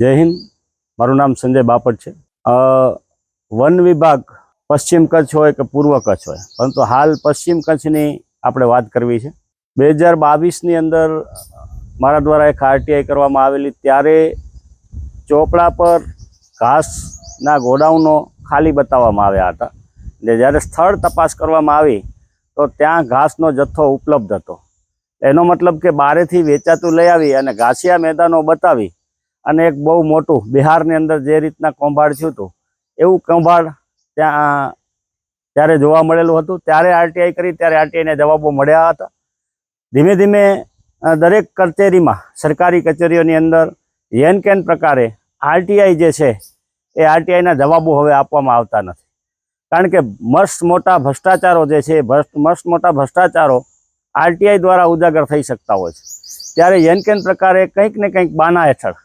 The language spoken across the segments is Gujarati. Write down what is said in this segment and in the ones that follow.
જય હિન્દ. મારું નામ સંજય બાપટ છે. વન વિભાગ પશ્ચિમ કચ્છ હોય કે પૂર્વ કચ્છ હોય, પરંતુ હાલ પશ્ચિમ કચ્છની આપણે વાત કરવી છે. બે હજાર બાવીસની અંદર મારા દ્વારા એક આરટીઆઈ કરવામાં આવેલી, ત્યારે ચોપડા પર ઘાસના ગોડાઉનો ખાલી બતાવવામાં આવ્યા હતા. એટલે જ્યારે સ્થળ તપાસ કરવામાં આવી, તો ત્યાં ઘાસનો જથ્થો ઉપલબ્ધ હતો. એનો મતલબ કે બારેથી વેચાતું લઈ આવી અને ઘાસિયા મેદાનો બતાવી અને એક બહુ મોટું બિહારની અંદર જે રીતના કૌભાંડ થયું હતું, એવું કૌભાંડ ત્યાં, ત્યારે જોવા મળેલું હતું. ત્યારે આરટીઆઈ કરી, ત્યારે આરટીઆઈને જવાબો મળ્યા હતા. ધીમે ધીમે દરેક કચેરીમાં, સરકારી કચેરીઓની અંદર યેન કેન પ્રકારે આરટીઆઈ જે છે, એ આરટીઆઈના જવાબો હવે આપવામાં આવતા નથી. કારણ કે મસ્ત મોટા ભ્રષ્ટાચારો જે છે મસ્ત મોટા ભ્રષ્ટાચારો આરટીઆઈ દ્વારા ઉજાગર થઈ શકતા હોય છે. ત્યારે યેનકેન પ્રકારે કંઈક ને કંઈક બાના હેઠળ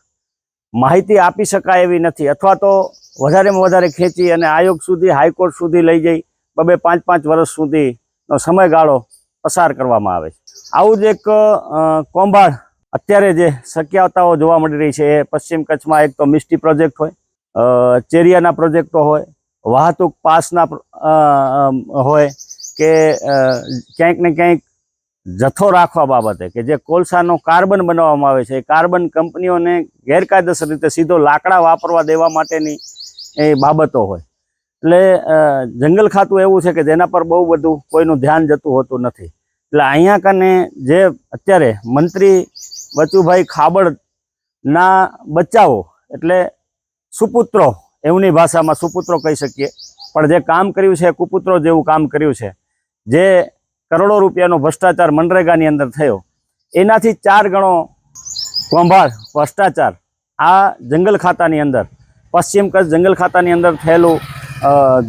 માહિતી આપી શકાય એવી નથી. અથવા તો વધારેમાં વધારે ખેંચી અને આયોગ સુધી, હાઈકોર્ટ સુધી લઈ જઈ, બબે પાંચ પાંચ વર્ષ સુધીનો સમયગાળો પસાર કરવામાં આવે છે. આવું જ એક કૌભાંડ અત્યારે જે શક્યતાઓ જોવા મળી રહી છે, એ પશ્ચિમ કચ્છમાં એક તો મિસ્ટી પ્રોજેક્ટ હોય ચેરિયાના પ્રોજેક્ટો હોય, વાહતુક પાસના હોય કે ક્યાંક ને ક્યાંક જથ્થો રાખવા બાબતે કે જે કોલસાનો કાર્બન બનાવવામાં આવે છે, એ કાર્બન કંપનીઓને ગેરકાયદેસર રીતે સીધો લાકડા વાપરવા દેવા માટેની એ બાબતો હોય. એટલે જંગલ ખાતું એવું છે કે જેના પર બહુ બધું કોઈનું ધ્યાન જતું હોતું નથી. એટલે અહીંયા કને જે અત્યારે મંત્રી બચુભાઈ ખાબડના બચ્ચાઓ, એટલે સુપુત્રો, એમની ભાષામાં સુપુત્રો કહી શકીએ. પણ જે કામ કર્યું છે, કુપુત્રો જેવું કામ કર્યું છે, જે કરોડો રૂપિયાનો ભ્રષ્ટાચાર મનરેગાની અંદર થયો. એનાથી ચાર ગણો કૌભાંડ, ભ્રષ્ટાચાર આ જંગલ ખાતાની અંદર, પશ્ચિમ કચ્છ જંગલ ખાતાની અંદર થયેલું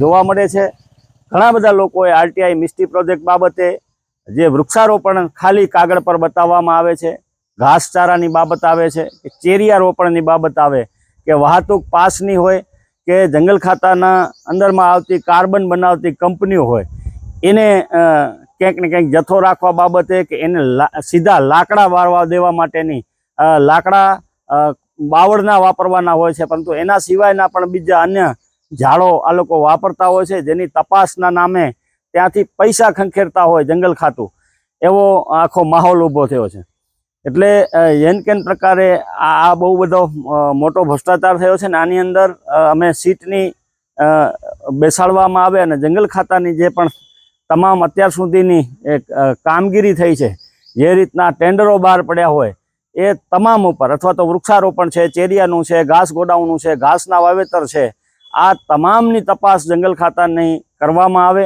જોવા મળે છે. ઘણા બધા લોકોએ આરટીઆઈ મિસ્ટી પ્રોજેક્ટ બાબતે જે વૃક્ષારોપણ ખાલી કાગળ પર બતાવવામાં આવે છે, ઘાસચારાની બાબત આવે છે, કે ચેરિયા રોપણની બાબત આવે, કે વાહતુક પાસની હોય, કે જંગલ ખાતાના અંદરમાં આવતી કાર્બન બનાવતી કંપનીઓ હોય, એને ક્યાંક ને ક્યાંક જથ્થો રાખવા બાબતે કે એને સીધા લાકડા વાળવા દેવા માટેની લાકડા બાવળના વાપરવાના હોય છે. પરંતુ એના સિવાયના પણ બીજા અન્ય ઝાડો આ લોકો વાપરતા હોય છે જેની તપાસના નામે ત્યાંથી પૈસા ખંખેરતા હોય જંગલ ખાતું. એવો આખો માહોલ ઊભો થયો છે. એટલે અ, યેન કેન પ્રકારે આ બહુ બધો મોટો ભ્રષ્ટાચાર થયો છે ને આની અંદર અમે સીટની બેસાડવામાં આવે અને જંગલ ખાતાની જે પણ તમામ અત્યાર સુધીની એક કામગીરી થઈ છે. જે રીતના ટેન્ડરો બહાર પડ્યા હોય, એ તમામ ઉપર, અથવા તો વૃક્ષારોપણ છે, ચેરિયાનું છે, ઘાસ ગોડાઉનનું છે, ઘાસના વાવેતર છે, આ તમામની તપાસ જંગલ ખાતાની કરવામાં આવે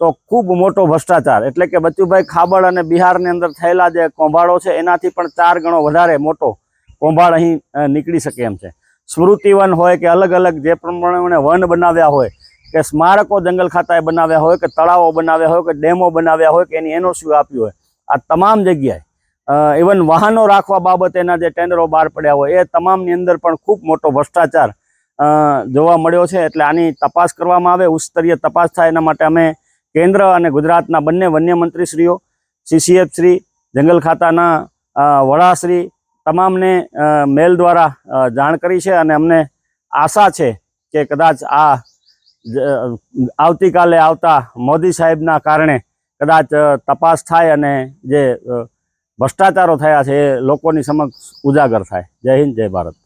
તો ખૂબ મોટો ભ્રષ્ટાચાર. એટલે કે બચુભાઈ ખાબડ અને બિહારની અંદર થયેલા જે કોંભાળો છે, એનાથી પણ ચાર ગણો વધારે મોટો કૌભાંડ અહીં નીકળી શકે એમ છે. સ્મૃતિવન હોય કે અલગ અલગ જે પ્રમાણે વન બનાવ્યા હોય કે સ્મારકો જંગલ ખાતાએ બનાવ્યા હોય કે તળાવો બનાવ્યા હોય કે ડેમો બનાવ્યા હોય કે એની એનઓસી આપી હોય, આ તમામ જગ્યાએ ઇવન વાહનો રાખવા બાબતેના જે ટેન્ડરો બહાર પડ્યા હોય, એ તમામની અંદર પણ ખૂબ મોટો ભ્રષ્ટાચાર જોવા મળ્યો છે. એટલે આની તપાસ કરવામાં આવે, ઉચ્ચસ્તરીય તપાસ થાય એના માટે અમે કેન્દ્ર અને ગુજરાતના બંને વન્ય મંત્રીશ્રીઓ સીસીએફ શ્રી, જંગલ ખાતાના વડાશ્રી, તમામને મેલ દ્વારા જાણ કરી છે અને અમને આશા છે કે કદાચ આ આવતીકાલે આવતા મોદી સાહેબના કારણે કદાચ તપાસ થાય અને જે ભ્રષ્ટાચારો થયા છે એ લોકોની સમક્ષ ઉજાગર થાય. જય હિન્દ, જય ભારત.